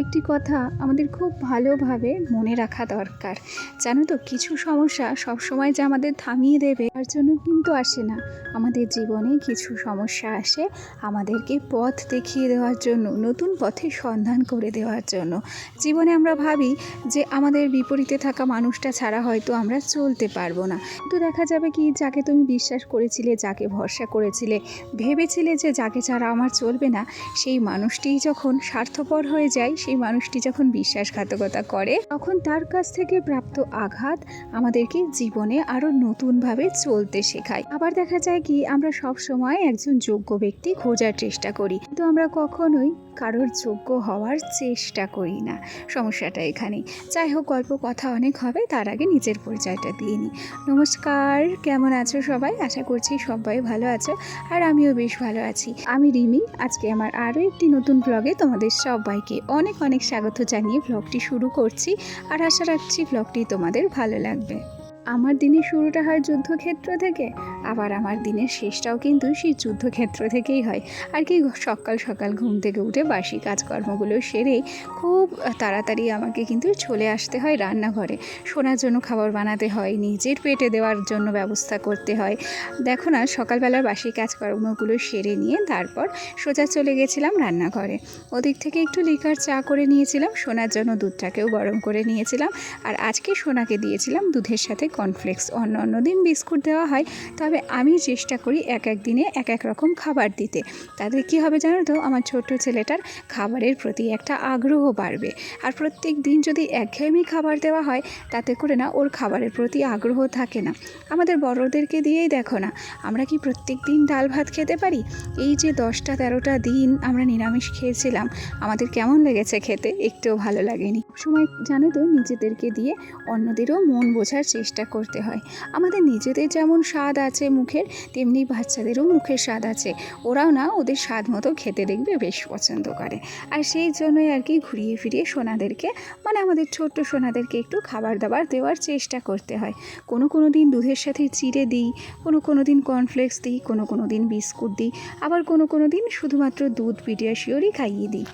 কয়েকটি কথা আমাদের খুব ভালোভাবে মনে রাখা দরকার। জানো তো, কিছু সমস্যা সবসময় যে আমাদের থামিয়ে দেবে, তার জন্য কিন্তু আসে না। আমাদের জীবনে কিছু সমস্যা আসে আমাদেরকে পথ দেখিয়ে দেওয়ার জন্য, নতুন পথের সন্ধান করে দেওয়ার জন্য। জীবনে আমরা ভাবি যে আমাদের বিপরীতে থাকা মানুষটা ছাড়া হয়তো আমরা চলতে পারব না। তো দেখা যাবে কি, যাকে তুমি বিশ্বাস করেছিলে, যাকে ভরসা করেছিলে, ভেবেছিলে যে যাকে ছাড়া আমার চলবে না, সেই মানুষটিই যখন স্বার্থপর হয়ে যায় সেই মানুষটি যখন বিশ্বাসঘাতকতা করে, তখন তার কাছ থেকে প্রাপ্ত আঘাত আমাদেরকে জীবনে আরও নতুনভাবে চলতে শেখায়। আবার দেখা যায় কি, আমরা সব সময় একজন যোগ্য ব্যক্তি খোঁজার চেষ্টা করি। কিন্তু আমরা কখনোই কারোর যোগ্য হওয়ার চেষ্টা করি না। সমস্যাটা এখানে যাই হোক, গল্প কথা অনেক হবে, তার আগে নিজের পরিচয়টা দিয়ে নিই। নমস্কার, কেমন আছো সবাই? আশা করছি সবাই ভালো আছো, আর আমিও বেশ ভালো আছি। আমি রিমি, আজকে আমার আরও একটি নতুন ব্লগে তোমাদের সবাইকে অনেক অনেক স্বাগত জানিয়ে ব্লগটি শুরু করছি, আর আশা রাখছি ব্লগটি তোমাদের ভালো লাগবে। আমার দিনের শুরুটা হয় যুদ্ধক্ষেত্র থেকে, আবার আমার দিনের শেষটাও কিন্তু সেই যুদ্ধক্ষেত্র থেকেই হয়। আর কি সকাল সকাল ঘুম থেকে উঠে বাসি কাজকর্মগুলো সেরে খুব তাড়াতাড়ি আমাকে কিন্তু চলে আসতে হয় রান্নাঘরে। শোনার জন্য খাবার বানাতে হয়, নিজের পেটে দেওয়ার জন্য ব্যবস্থা করতে হয়। দেখো না, সকালবেলার বাসি কাজকর্মগুলো সেরে নিয়ে তারপর সোজা চলে গেছিলাম রান্নাঘরে। ওদিক থেকে একটু লিকার চা করে নিয়েছিলাম, সোনার জন্য দুধটাকেও গরম করে নিয়েছিলাম। আর আজকে সোনাকে দিয়েছিলাম দুধের সাথে কর্নফ্লেক্স অন্য অন্য দিন বিস্কুট দেওয়া হয়, তবে আমি চেষ্টা করি এক এক দিনে এক এক রকম খাবার দিতে। তাতে কি হবে জানো তো? আমার ছোট্ট ছেলেটার খাবারের প্রতি একটা আগ্রহ বাড়বে। আর প্রত্যেক দিন যদি একঘেয়েমি খাবার দেওয়া হয়, তাতে করে না ওর খাবারের প্রতি আগ্রহ থাকে না। আমাদের বড়দেরকে দিয়েই দেখো না, আমরা কি প্রত্যেক দিন ডাল ভাত খেতে পারি? এই যে দশটা তেরোটা দিন আমরা নিরামিষ খেয়েছিলাম, আমাদের কেমন লেগেছে খেতে? একটুও ভালো লাগেনি। সময় জানো তো, নিজেদেরকে দিয়ে অন্যদেরও মন বোঝার চেষ্টা করতে হয়। আমাদের নিজেদের যেমন স্বাদ আছে মুখের, তেমনি বাচ্চাদেরও মুখের স্বাদ আছে। ওরাও না ওদের স্বাদ মতো খেতে দেখবে, বেশ পছন্দ করে। আর সেই জন্যই আর কি ঘুরিয়ে ফিরিয়ে সোনাদেরকে মানে আমাদের ছোট্ট সোনাদেরকে একটু খাবার দাবার দেওয়ার চেষ্টা করতে হয়। কোনো কোনো দিন দুধের সাথে চিড়ে দিই, কোনো কোনো দিন কর্নফ্লেক্স দিই, কোনো কোনো দিন বিস্কুট দিই, আবার কোনো কোনো দিন শুধুমাত্র দুধ পিডিয়াশিওরই খাইয়ে দিই।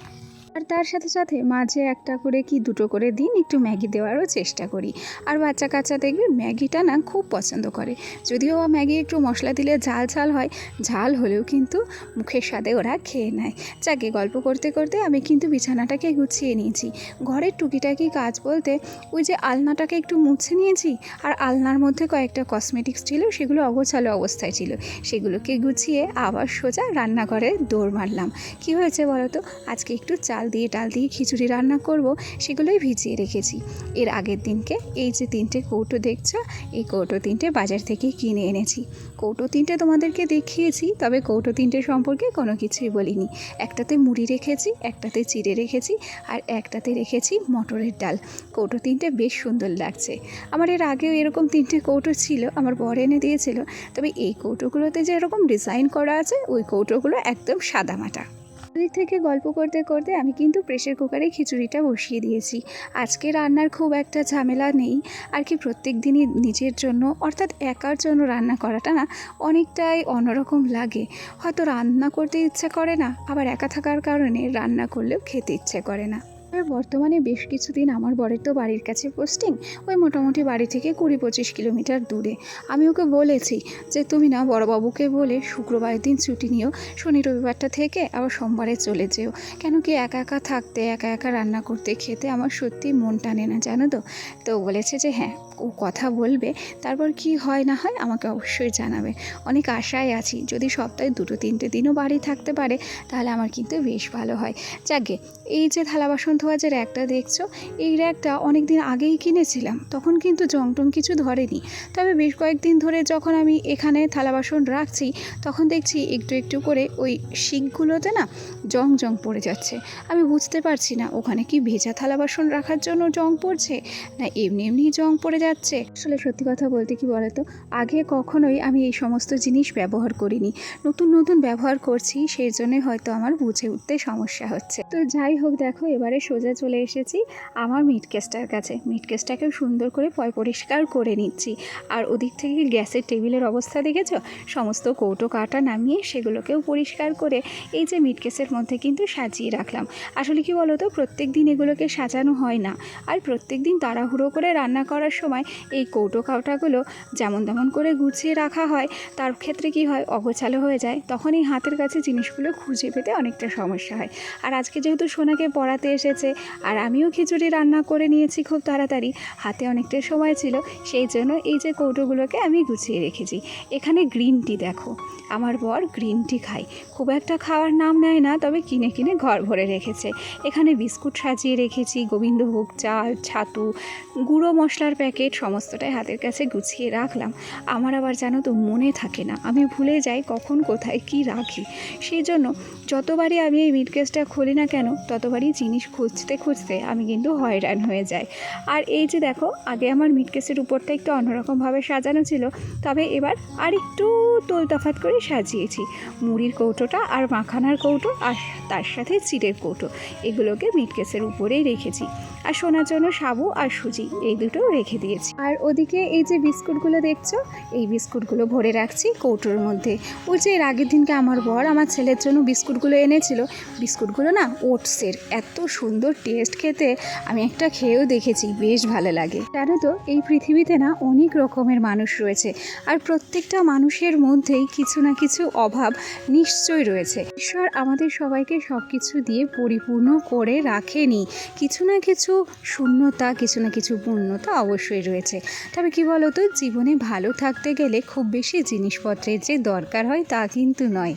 আর তার সাথে সাথে মাঝে একটা করে কি দুটো করে দিন একটু ম্যাগি দেওয়ারও চেষ্টা করি। আর বাচ্চা কাচ্চা দেখবে ম্যাগিটা না খুব পছন্দ করে। যদিও ম্যাগি একটু মশলা দিলে ঝাল ঝাল হয়, ঝাল হলেও কিন্তু মুখের স্বাদে ওরা খেয়ে নেয়। যাকে গল্প করতে করতে আমি কিন্তু বিছানাটাকে গুছিয়ে নিয়েছি। ঘরের টুকিটাকি কাজ বলতে ওই যে আলনাটাকে একটু মুছে নিয়েছি আর আলনার মধ্যে কয়েকটা কসমেটিক্স ছিল, সেগুলো অগোছালো অবস্থায় ছিল। সেগুলোকে গুছিয়ে আবার সোজা রান্নাঘরে দৌড় মারলাম। কী হয়েছে বলো তো? আজকে একটু চাল দিয়ে ডাল দিয়ে খিচুড়ি রান্না করব, সেগুলোই ভিজিয়ে রেখেছি। এর আগের দিনকে এই যে তিনটে কৌটো দেখছ, এই কৌটো তিনটে বাজার থেকে কিনে এনেছি। কৌটো তিনটে তোমাদেরকে দেখিয়েছি, তবে কৌটো তিনটে সম্পর্কে কোনো কিছুই বলিনি। একটাতে মুড়ি রেখেছি, একটাতে চিড়ে রেখেছি, আর একটাতে রেখেছি মটরের ডাল। কৌটো তিনটে বেশ সুন্দর লাগছে। আমার এর আগেও এরকম তিনটে কৌটো ছিল, আমার বর এনে দিয়েছিল। তবে এই কৌটোগুলোতে যে এরকম ডিজাইন করা আছে, ওই কৌটোগুলো একদম সাদামাটা দিক থেকে গল্প করতে করতে আমি কিন্তু প্রেশার কুকারে খিচুড়িটা বসিয়ে দিয়েছি। আজকে রান্নার খুব একটা ঝামেলা নেই। আর কি প্রত্যেক দিনই নিজের জন্য, অর্থাৎ একার জন্য রান্না করাটা না অনেকটাই অন্যরকম লাগে। হয়তো রান্না করতে ইচ্ছে করে না, আবার একা থাকার কারণে রান্না করলেও খেতে ইচ্ছে করে না। তবে বর্তমানে বেশ কিছুদিন আমার বরের তো বাড়ির কাছে পোস্টিং ওই মোটামুটি বাড়ি থেকে কুড়ি পঁচিশ কিলোমিটার দূরে। আমি ওকে বলেছি যে, তুমি না বড়বাবুকে বলে শুক্রবারের দিন ছুটি নিও, শনি রবিবারটা থেকে আবার সোমবারে চলে যেও। কেন কি একা একা থাকতে, একা একা রান্না করতে, খেতে আমার সত্যি মন টানে না, জানো তো? তো বলেছে যে হ্যাঁ ও কথা বলবে, তারপর কি হয় না হয় আমাকে অবশ্যই জানাবে। অনেক আশায় আছি, যদি সপ্তাহে দুটো তিনটে দিনও বাড়ি থাকতে পারে, তাহলে আমার কিন্তু বেশ ভালো হয়। যাকে, এই যে থালা বাসন ধোয়া যে র্যাকটা দেখছ, এই র্যাকটা অনেক দিন আগেই কিনেছিলাম, তখন কিন্তু জং টং কিছু ধরেনি। তবে বেশ কয়েকদিন ধরে যখন আমি এখানে থালা বাসন রাখছি, তখন দেখছি একটু একটু করে ওই শিকগুলোতে না জং জং পড়ে যাচ্ছে। আমি বুঝতে পারছি না, ওখানে কি ভেজা থালা বাসন রাখার জন্য জং পড়ছে, না এমনি এমনি জং পড়ে যাচ্ছে। আসলে সত্যি কথা বলতে কি বলতো? আগে কখনোই আমি এই সমস্ত জিনিস ব্যবহার করিনি। নতুন নতুন ব্যবহার করছি, সেই জন্যই হয়তো আমার বুঝে উঠতে সমস্যা হচ্ছে। তো যাই হোক, দেখো, এবারে সোজা চলে এসেছি আমার মিট কেসটার কাছে। মিট কেসটাকেও সুন্দর করে পয় পরিষ্কার করে নিচ্ছি। আর ওদিক থেকে গ্যাসের টেবিলের অবস্থা দেখেছ? সমস্ত কৌটো কাটা নামিয়ে সেগুলোকেও পরিষ্কার করে এই যে মিট কেসের মধ্যে কিন্তু সাজিয়ে রাখলাম। আসলে কি বলো তো প্রত্যেক দিন এগুলোকে সাজানো হয় না। আর প্রত্যেক দিন তাড়াহুড়ো করে রান্না করার সময় এই কৌটো কাউটাগুলো যেমন তেমন করে গুছিয়ে রাখা হয়, তার ক্ষেত্রে কি হয়, অগোছালো হয়ে যায় তখন এই হাতের কাছে জিনিসগুলো খুঁজে পেতে অনেকটা সমস্যা হয়। আর আজকে যেহেতু সোনাকে পড়াতে এসেছে, আর আমিও খিচুড়ি রান্না করে নিয়েছি খুব তাড়াতাড়ি, হাতে অনেকটা সময় ছিল, সেই জন্য এই যে কৌটোগুলোকে আমি গুছিয়ে রেখেছি। এখানে গ্রিন টি দেখো, আমার বর গ্রিন টি খায়। খুব একটা খাওয়ার নাম নেয় না, তবে কিনে কিনে ঘর ভরে রেখেছে। এখানে বিস্কুট সাজিয়ে রেখেছি, গোবিন্দভোগ চাল, ছাতু, গুঁড়ো মশলার প্যাকেট সমস্তটাই হাতের কাছে গুছিয়ে রাখলাম। আমার আবার জানো তো মনে থাকে না, আমি ভুলে যাই কখন কোথায় কি রাখি। সেই জন্য যতবারই আমি এই মিটকেসটা খুলি না কেন, ততবারই জিনিস খুঁজতে খুঁজতে আমি কিন্তু হয়রান হয়ে যাই। আর এই যে দেখো, আগে আমার মিটকেসের উপরটা একটু অন্যরকমভাবে সাজানো ছিল, তবে এবার আর একটু তোলতাফাত করে সাজিয়েছি। মুড়ির কৌটোটা আর মাখানার কৌটো আর তার সাথে চিড়ের কৌটো, এগুলোকে মিটকেসের উপরেই রেখেছি। আর শোনার জন্য সাবু আর সুজি, এই দুটো রেখে দিয়েছি। আর ওদিকে এই যে বিস্কুটগুলো দেখছ, এই বিস্কুটগুলো ভরে রাখছি কৌটোর মধ্যে। ওই যে এর আগের দিনকে আমার বর আমার ছেলের জন্য বিস্কুটগুলো এনেছিল। বিস্কুটগুলো না ওটসের, এত সুন্দর টেস্ট খেতে, আমি একটা খেয়েও দেখেছি, বেশ ভালো লাগে। জানো তো, এই পৃথিবীতে না অনেক রকমের মানুষ রয়েছে, আর প্রত্যেকটা মানুষের মধ্যেই কিছু না কিছু অভাব নিশ্চয়ই রয়েছে। ঈশ্বর আমাদের সবাইকে সব কিছু দিয়ে পরিপূর্ণ করে রাখেনি। কিছু না কিছু শূন্যতা, কিছু না কিছু পূর্ণতা অবশ্যই রয়েছে। তবে কি বলতো, জীবনে ভালো থাকতে গেলে খুব বেশি জিনিসপত্রের যে দরকার হয় তা কিন্তু নয়।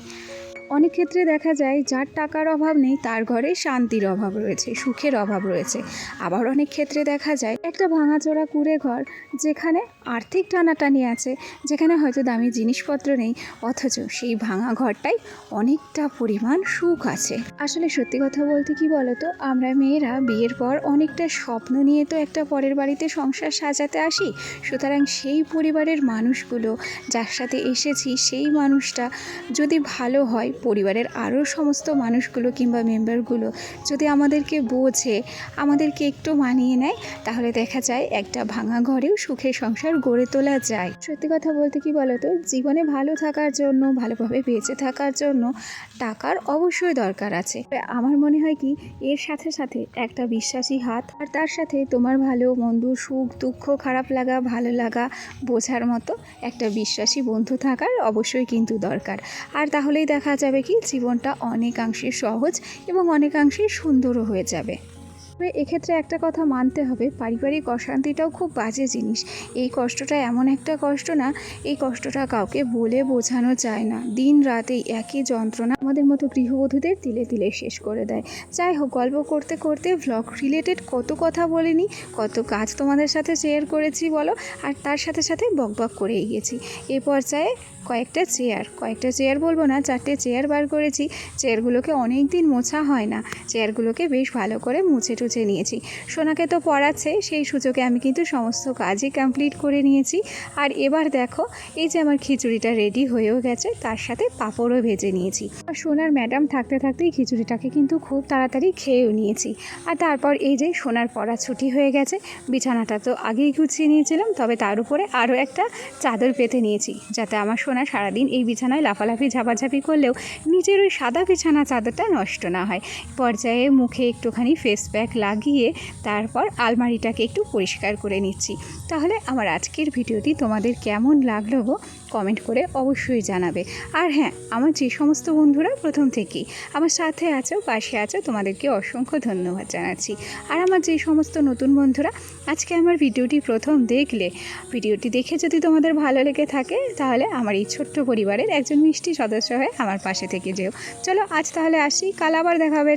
অনেক ক্ষেত্রে দেখা যায় যার টাকার অভাব নেই, তার ঘরে শান্তির অভাব রয়েছে, সুখের অভাব রয়েছে। আবার অনেক ক্ষেত্রে দেখা যায় একটা ভাঙাচোরা কুড়ে ঘর যেখানে আর্থিক টানাটানি আছে, যেখানে হয়তো দামি জিনিসপত্র নেই, অথচ সেই ভাঙা ঘরটাই অনেকটা পরিমাণ সুখ আছে। আসলে সত্যি কথা বলতে কি বলতো, আমরা মেয়েরা বিয়ের পর অনেকটা স্বপ্ন নিয়ে তো একটা পরের বাড়িতে সংসার সাজাতে আসি। সুতরাং সেই পরিবারের মানুষগুলো, যার সাথে এসেছি সেই মানুষটা যদি ভালো হয় পরিবারের আরও সমস্ত মানুষগুলো কিংবা মেম্বারগুলো যদি আমাদেরকে বোঝে, আমাদেরকে একটু মানিয়ে নেয়, তাহলে দেখা যায় একটা ভাঙা ঘরেও সুখের সংসার গড়ে তোলা যায়। সত্যি কথা বলতে কি বলতো? জীবনে ভালো থাকার জন্য, ভালোভাবে বেঁচে থাকার জন্য টাকার অবশ্যই দরকার আছে। আমার মনে হয় কি, এর সাথে সাথে একটা বিশ্বাসী হাত আর তার সাথে তোমার ভালো মন্দ সুখ দুঃখ খারাপ লাগা, ভালো লাগা বোঝার মতো একটা বিশ্বাসী বন্ধু থাকার অবশ্যই কিন্তু দরকার। আর তাহলেই দেখা যাবে কি? জীবনটা অনেকাংশে সহজ এবং অনেকাংশে সুন্দরও হয়ে যাবে। তবে এক্ষেত্রে একটা কথা মানতে হবে, পারিবারিক অশান্তিটাও খুব বাজে জিনিস। এই কষ্টটা এমন একটা কষ্ট না, এই কষ্টটা কাউকে বলে বোঝানো যায় না। দিন রাত এই একই যন্ত্রণা আমাদের মতো গৃহবধূদের তিলে তিলে শেষ করে দেয়। যাই হোক, গল্প করতে করতে ভ্লগ রিলেটেড কত কথা বলিনি, কত কাজ তোমাদের সাথে শেয়ার করেছি বলো, আর তার সাথে সাথে বকবক করেই গেছি এ পর্যায়ে কয়েকটা চেয়ার কয়েকটা চেয়ার বলব না, চারটে চেয়ার বার করেছি। চেয়ারগুলোকে অনেক দিন মোছা হয় না। চেয়ারগুলোকে বেশ ভালো করে মুছে টুছে নিয়েছি। সোনাকে তো পড়াচ্ছে, সেই সুযোগে আমি কিন্তু সমস্ত কাজই কমপ্লিট করে নিয়েছি। আর এবার দেখো, এই যে আমার খিচুড়িটা রেডি হয়েও গেছে, তার সাথে পাঁপড়ও ভেজে নিয়েছি। আর সোনার ম্যাডাম থাকতে থাকতেই খিচুড়িটাকে কিন্তু খুব তাড়াতাড়ি খেয়েও নিয়েছি। আর তারপর এই যে সোনার পড়া ছুটি হয়ে গেছে, বিছানাটা তো আগেই গুছিয়ে নিয়েছিলাম, তবে তার উপরে আরও একটা চাদর পেতে নিয়েছি, যাতে আমার সোনা সারাদিন এই বিছানায় লাফালাফি, ঝাপাঝাপি করলেও নিজের ওই সাদা বিছানা চাদরটা নষ্ট না হয়। পর্যায়ে মুখে একটুখানি ফেস প্যাক লাগিয়ে তারপর আলমারিটাকে একটু পরিষ্কার করে নিচ্ছি। তাহলে আমার আজকের ভিডিওটি তোমাদের কেমন লাগল গো? কমেন্ট করে অবশ্যই জানাবে। আর হ্যাঁ আমার যে সমস্ত বন্ধুরা প্রথম থেকেই, আমার সাথে আছো, পাশে আছো, তোমাদেরকে অসংখ্য ধন্যবাদ জানাচ্ছি। আর আমার যে সমস্ত নতুন বন্ধুরা, আজকে আমার ভিডিওটি প্রথম দেখলে, ভিডিওটি দেখে যদি তোমাদের ভালো লেগে থাকে, তাহলে আমার এই ছোট্ট পরিবারের একজন মিষ্টি সদস্য হয়ে আমার পাশে থেকে যেও। চলো আজ তাহলে আসি, কাল আবার দেখা হবে।